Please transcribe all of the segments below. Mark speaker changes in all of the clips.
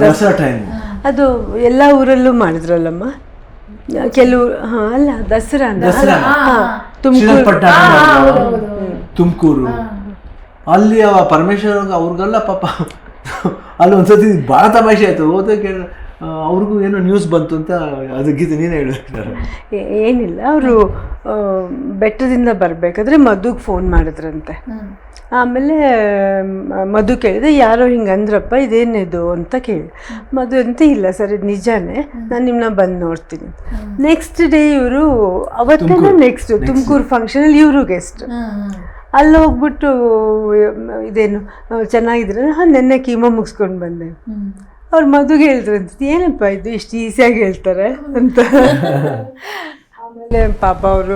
Speaker 1: Dasara time
Speaker 2: ಅದು ಎಲ್ಲ ಊರಲ್ಲೂ ಮಾಡಿದ್ರಲ್ಲಮ್ಮ? ಕೆಲವು ಹಾ ಅಲ್ಲ ದಸರಾ. ತುಮಕೂರು.
Speaker 1: ತುಮಕೂರು. ಅಲ್ಲಿ ಅವ ಪರಮೇಶ್ವರ್ ಅವ್ರಿಗೆಲ್ಲ ಪಾಪ ಅಲ್ಲಿ ಒಂದ್ಸತಿ ಭಾಳ ತಮಾಷೆ ಆಯ್ತು. ಹೋದಕ್ಕೆ ಅವ್ರಿಗೂ ಏನೋ ನ್ಯೂಸ್ ಬಂತು ಅಂತ ಅದು ಗೀತೆ ನೀನೇ ಹೇಳ್ತಾರೆ
Speaker 2: ಏನಿಲ್ಲ ಅವರು ಬೆಟ್ಟದಿಂದ ಬರಬೇಕಾದ್ರೆ ಮಧುಗೆ ಫೋನ್ ಮಾಡಿದ್ರಂತೆ. ಆಮೇಲೆ ಮಧು ಕೇಳಿದೆ ಯಾರೋ ಹಿಂಗೆ ಅಂದ್ರಪ್ಪ ಇದೇನಿದು ಅಂತ ಕೇಳಿ. ಮಧು ಅಂತ ಇಲ್ಲ ಸರ್ ಇದು ನಿಜಾನೇ ನಾನು ನಿಮ್ಮನ್ನ ಬಂದು ನೋಡ್ತೀನಿ. ನೆಕ್ಸ್ಟ್ ಡೇ ಇವರು ಅವತ್ತೇ
Speaker 1: ತುಮ್ಕೂರು.
Speaker 2: ನೆಕ್ಸ್ಟ್ ತುಮಕೂರು ಫಂಕ್ಷನಲ್ಲಿ ಇವರು ಗೆಸ್ಟ್ ಅಲ್ಲಿ ಹೋಗ್ಬಿಟ್ಟು ಇದೇನು ಚೆನ್ನಾಗಿದ್ರೆ ಹಾಂ ನೆನ್ನೆ ಕೀಮೋ ಮುಗಿಸ್ಕೊಂಡು ಬಂದೆ. ಅವ್ರು ಮದುವೆ ಅಂತ. ಏನಪ್ಪ ಇದು ಇಷ್ಟು ಈಸಿಯಾಗಿ ಹೇಳ್ತಾರೆ ಅಂತ. ಆಮೇಲೆ ಪಾಪ ಅವರು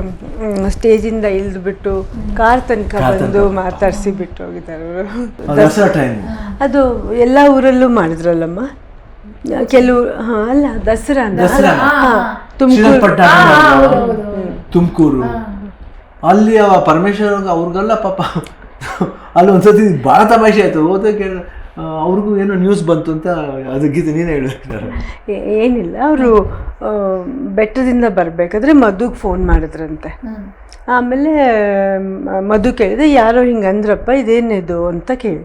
Speaker 2: ಸ್ಟೇಜಿಂದ ಇಳಿದ್ಬಿಟ್ಟು ಕಾರ್ ತನಕ ಬಂದು ಮಾತಾಡಿಸಿ ಬಿಟ್ಟು ಹೋಗಿದ್ದಾರೆ ಅವರು. ಅದು ಎಲ್ಲ ಊರಲ್ಲೂ ಮಾಡಿದ್ರಲ್ಲಮ್ಮ? ಕೆಲವು ಹಾ ಅಲ್ಲ ದಸರಾ. ತುಮಕೂರು.
Speaker 1: ತುಮಕೂರು. ಅಲ್ಲಿ ಅವ ಪರಮೇಶ್ವರ್ ಅವ್ರಿಗೆಲ್ಲ ಪಾಪ ಅಲ್ಲಿ ಒಂದ್ಸತಿ ಭಾಳ ತಮಾಷೆ ಆಯ್ತು. ಹೋದಕ್ಕೆ ಅವ್ರಿಗೂ ಏನೋ ನ್ಯೂಸ್ ಬಂತು ಅಂತ ಅದು ಗೀತೆ ನೀನೇ ಹೇಳ್ತಾರೆ
Speaker 2: ಏನಿಲ್ಲ ಅವರು ಬೆಟ್ಟದಿಂದ ಬರಬೇಕಾದ್ರೆ ಮಧುಗೆ ಫೋನ್ ಮಾಡಿದ್ರಂತೆ. ಆಮೇಲೆ ಮಧು ಕೇಳಿದೆ ಯಾರೋ ಹಿಂಗೆ ಅಂದ್ರಪ್ಪ ಇದೇನಿದು ಅಂತ ಕೇಳಿ.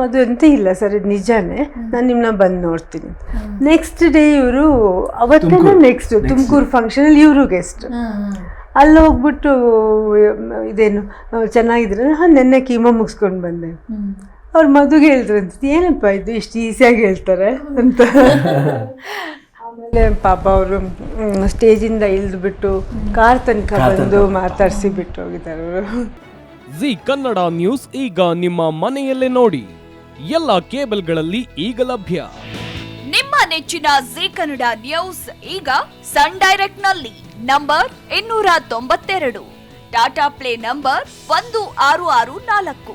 Speaker 2: ಮಧು ಅಂತ ಇಲ್ಲ ಸರ್ ಇದು ನಿಜಾನೇ ನಾನು ನಿಮ್ಮನ್ನ ಬಂದು ನೋಡ್ತೀನಿ. ನೆಕ್ಸ್ಟ್ ಡೇ ಇವರು ಅವತ್ತೇ
Speaker 1: ತುಮ್ಕೂರು.
Speaker 2: ನೆಕ್ಸ್ಟ್ ತುಮಕೂರು ಫಂಕ್ಷನಲ್ಲಿ ಇವರು ಗೆಸ್ಟ್ ಅಲ್ಲಿ ಹೋಗ್ಬಿಟ್ಟು ಇದೇನು ಚೆನ್ನಾಗಿದ್ರೆ ಹಾಂ ನೆನ್ನೆ ಕೀಮೋ ಮುಗಿಸ್ಕೊಂಡು ಬಂದೆ. ಅವ್ರು ಮದುವೆ ಹೇಳಿದ್ರು ಅಂತ. ಏನಪ್ಪ ಇದು ಇಷ್ಟು ಈಸಿಯಾಗಿ ಹೇಳ್ತಾರೆ ಅಂತ. ಆಮೇಲೆ ಪಾಪ ಅವರು ಸ್ಟೇಜಿಂದ ಇಳಿದ್ಬಿಟ್ಟು ಕಾರ್ ತನಕ ಬಂದು. ಮಾತಾಡಿಸಿ ಬಿಟ್ಟು ಹೋಗಿದ್ದಾರೆ ಅವರು.
Speaker 3: ಜಿ ಕನ್ನಡ ನ್ಯೂಸ್ ಈಗ ನಿಮ್ಮ ಮನೆಯಲ್ಲೇ ನೋಡಿ. ಎಲ್ಲ ಕೇಬಲ್ಗಳಲ್ಲಿ ಈಗ ಲಭ್ಯ.
Speaker 4: ನಿಮ್ಮ ನೆಚ್ಚಿನ ಜಿ ಕನ್ನಡ ನ್ಯೂಸ್ ಈಗ ಸನ್ ಡೈರೆಕ್ಟ್ನಲ್ಲಿ ನಂಬರ್ ಇನ್ನೂರ ತೊಂಬತ್ತೆರಡು. ಟಾಟಾ ಪ್ಲೇ ನಂಬರ್ ಒಂದು ಆರು ಆರು ನಾಲ್ಕು.